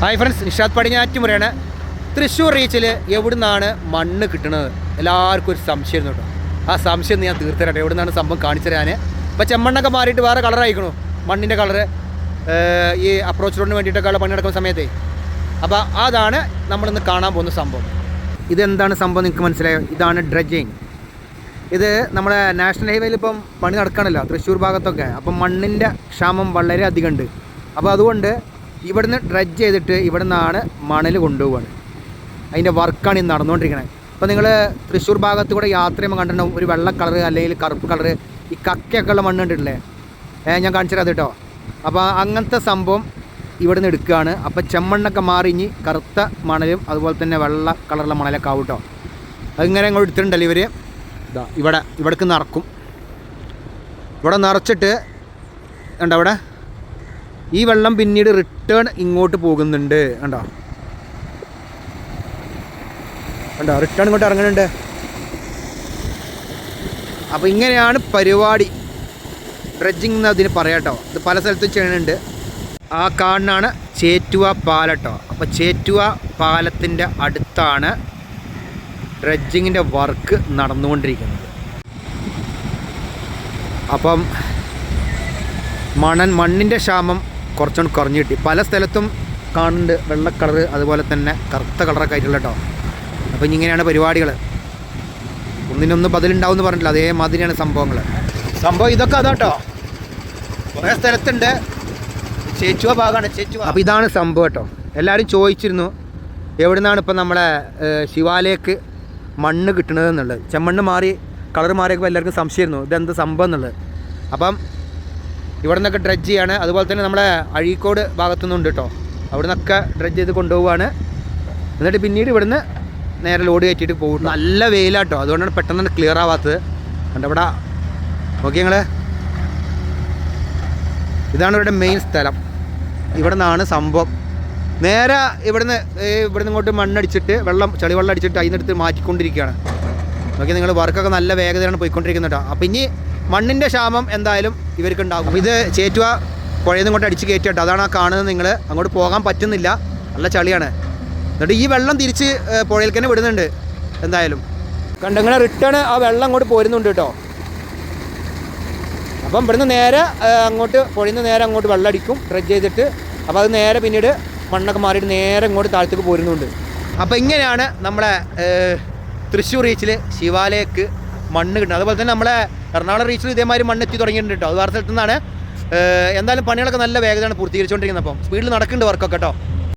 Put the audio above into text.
Hi friends Nishad പടിഞ്ഞാറ്റുമുറയാണ് തൃശ്ശൂർ റീച്ചിൽ എവിടുന്നാണ് മണ്ണ് കിട്ടുന്നത് എല്ലാവർക്കും ഒരു സംശയം കേട്ടോ. ആ സംശയം ഞാൻ തീർത്തരട്ടെ എവിടുന്നാണ് സംഭവം കാണിച്ചു തരാൻ ഇപ്പോൾ ചെമ്മണ്ണൊക്കെ മാറിയിട്ട് വേറെ കളറായിക്കണു മണ്ണിന്റെ കളറ് ഈ അപ്രോച്ച് റോഡിന് വേണ്ടിയിട്ടൊക്കെ പണി നടക്കുന്ന സമയത്തെ. അപ്പോൾ അതാണ് നമ്മളിന്ന് കാണാൻ പോകുന്ന സംഭവം. ഇതെന്താണ് സംഭവം നിങ്ങൾക്ക് മനസ്സിലായോ? ഇതാണ് ഡ്രഡ്ജിങ് ഇത് നമ്മുടെ നാഷണൽ ഹൈവേയിൽ ഇപ്പം പണി നടക്കണല്ലോ തൃശ്ശൂർ ഭാഗത്തൊക്കെ. അപ്പം മണ്ണിന്റെ ക്ഷാമം വളരെ ഉണ്ട്. അപ്പോൾ അതുകൊണ്ട് ഇവിടുന്ന് ഡ്രഡ്ജ് ചെയ്തിട്ട് ഇവിടെ നിന്നാണ് മണൽ കൊണ്ടുപോവാണ്. അതിന്റെ വർക്കാണ് ഇന്ന് നടന്നുകൊണ്ടിരിക്കുന്നത് അപ്പോൾ നിങ്ങൾ തൃശ്ശൂർ ഭാഗത്ത് കൂടെ യാത്ര ചെയ്യുമ്പോൾ കണ്ടിട്ടുണ്ടാവും ഒരു വെള്ള കളർ അല്ലെങ്കിൽ കറുപ്പ് കളർ ഈ കക്കയൊക്കെ ഉള്ള മണ്ണ് കണ്ടിട്ടില്ലേ? ഞാൻ കാണിച്ചു തരാം കേട്ടോ. അപ്പോൾ അങ്ങനത്തെ സംഭവം ഇവിടുന്ന് എടുക്കുകയാണ്. അപ്പോൾ ചെമ്മണ്ണൊക്കെ മാറി ഇനി കറുത്ത മണലും അതുപോലെ തന്നെ വെള്ള കളറുള്ള മണലൊക്കെ ആവും കേട്ടോ. അതിങ്ങനെ അങ്ങോട്ട് എടുത്തിട്ടുണ്ടല്ലോ ഇവർ ഇതാ ഇവിടെ ഇവിടേക്ക് നിറക്കും. ഇവിടെ നിറച്ചിട്ട് കണ്ടോ അവിടെ ഈ വെള്ളം പിന്നീട് റിട്ടേൺ ഇങ്ങോട്ട് പോകുന്നുണ്ട്. കണ്ടോ? കണ്ടോ? റിട്ടേൺ ഇങ്ങോട്ട് ഇറങ്ങുന്നുണ്ട്. അപ്പോൾ ഇങ്ങനെയാണ് പരിപാടി. ഡ്രഡ്ജിങ് എന്ന് അതിന് പറയാട്ടോ ഇത് പല സ്ഥലത്തും ചെയ്യണുണ്ട് ആ കാണാണ് ചേറ്റുവ പാലട്ടോ അപ്പോൾ ചേറ്റുവ പാലത്തിന്റെ അടുത്താണ് ഡ്രഡ്ജിങ്ങിന്റെ വർക്ക് നടന്നുകൊണ്ടിരിക്കുന്നത്. അപ്പം മണൻ മണ്ണിന്റെ ക്ഷാമം കുറച്ചുകൂടി കുറഞ്ഞു കിട്ടി പല സ്ഥലത്തും കാണുന്നുണ്ട് വെള്ള കളറ് അതുപോലെ തന്നെ കറുത്ത കളറൊക്കെ ആയിട്ടുള്ള കേട്ടോ അപ്പം ഇനി ഇങ്ങനെയാണ് പരിപാടികൾ ഒന്നിനൊന്ന് ബദലുണ്ടാവും എന്ന് പറഞ്ഞിട്ടില്ല. അതേമാതിരിയാണ് സംഭവങ്ങൾ സംഭവം ഇതൊക്കെ അതാട്ടോ കുറേ സ്ഥലത്തുണ്ട്. ചേച്ചുവ ഭാഗമാണ് ചേച്ചുവ. അപ്പോൾ ഇതാണ് സംഭവം കേട്ടോ എല്ലാവരും ചോദിച്ചിരുന്നു. എവിടെ നിന്നാണ് ഇപ്പം നമ്മളെ ശിവാലയക്ക് മണ്ണ് കിട്ടുന്നത് ചെമ്മണ്ണ് മാറി കളർ മാറിയപ്പോൾ എല്ലാവർക്കും സംശയമായിരുന്നു. ഇതെന്ത് സംഭവം എന്നുള്ളത്. അപ്പം ഇവിടെ നിന്നൊക്കെ ഡ്രഡ്ജ് ചെയ്യാണ്. അതുപോലെ തന്നെ നമ്മളെ അഴീക്കോട് ഭാഗത്തുനിന്നുണ്ട് കേട്ടോ അവിടെ നിന്നൊക്കെ ഡ്രഡ്ജ് ചെയ്ത് കൊണ്ടുപോവാണ്. എന്നിട്ട് പിന്നീട് ഇവിടുന്ന് നേരെ ലോഡ് കയറ്റിയിട്ട് പോകും നല്ല വെയിലാട്ടോ അതുകൊണ്ടാണ് പെട്ടെന്ന് ക്ലിയർ ആവാത്തത്. കണ്ടവിടെ ഓക്കെ ഞങ്ങൾ ഇതാണ് ഇവിടെ മെയിൻ സ്ഥലം. ഇവിടെ നിന്നാണ് സംഭവം. നേരെ ഇവിടുന്ന് ഇവിടുന്ന് ഇങ്ങോട്ട് മണ്ണടിച്ചിട്ട് വെള്ളം ചെളിവെള്ളം അടിച്ചിട്ട് അതിനടുത്ത് മാറ്റിക്കൊണ്ടിരിക്കുകയാണ്. നോക്കി നിങ്ങൾ വർക്കൊക്കെ നല്ല വേഗതയാണ് പോയിക്കൊണ്ടിരിക്കുന്നത് കേട്ടോ അപ്പം ഇനി മണ്ണിന്റെ ക്ഷാമം എന്തായാലും ഇവർക്ക് ഉണ്ടാകും ഇത് ചേറ്റുവ പുഴയിൽ നിന്ന് കൊണ്ട് അടിച്ച് കയറ്റിയിട്ട് അതാണ് ആ കാണുന്നത് നിങ്ങൾ അങ്ങോട്ട് പോകാൻ പറ്റുന്നില്ല. നല്ല ചളിയാണ്. എന്നിട്ട് ഈ വെള്ളം തിരിച്ച് പുഴയിൽ തന്നെ വിടുന്നുണ്ട്. എന്തായാലും. കണ്ടങ്ങനെ റിട്ടേൺ ആ വെള്ളം അങ്ങോട്ട് പോരുന്നുണ്ട് കേട്ടോ. അപ്പം ഇവിടുന്ന് നേരെ അങ്ങോട്ട് പുഴയിൽ നിന്ന് നേരെ അങ്ങോട്ട് വെള്ളം അടിക്കും ഡ്രഡ്ജ് ചെയ്തിട്ട്. അപ്പോൾ അത് നേരെ പിന്നീട് മണ്ണൊക്കെ മാറിയിട്ട് നേരെ ഇങ്ങോട്ട് താഴത്തേക്ക് പോരുന്നുണ്ട്. അപ്പോൾ ഇങ്ങനെയാണ് നമ്മളെ തൃശ്ശൂർ ബീച്ചിൽ ശിവാലയക്ക് മണ്ണ് കിട്ടുന്നത്. അതുപോലെ തന്നെ നമ്മളെ എറണാകുളം റീച്ചിൽ ഇതേമാതിരി മണ്ണെത്തി തുടങ്ങിയിട്ടുണ്ട് കേട്ടോ. അത് വേറെ സ്ഥലത്തു നിന്നാണ്. എന്തായാലും പണികളൊക്കെ നല്ല വേഗതയാണ് പൂർത്തീകരിച്ചുകൊണ്ടിരിക്കുന്നത് അപ്പം. സ്പീഡിൽ നടക്കുന്നുണ്ട് വർക്കൊക്കെ കേട്ടോ.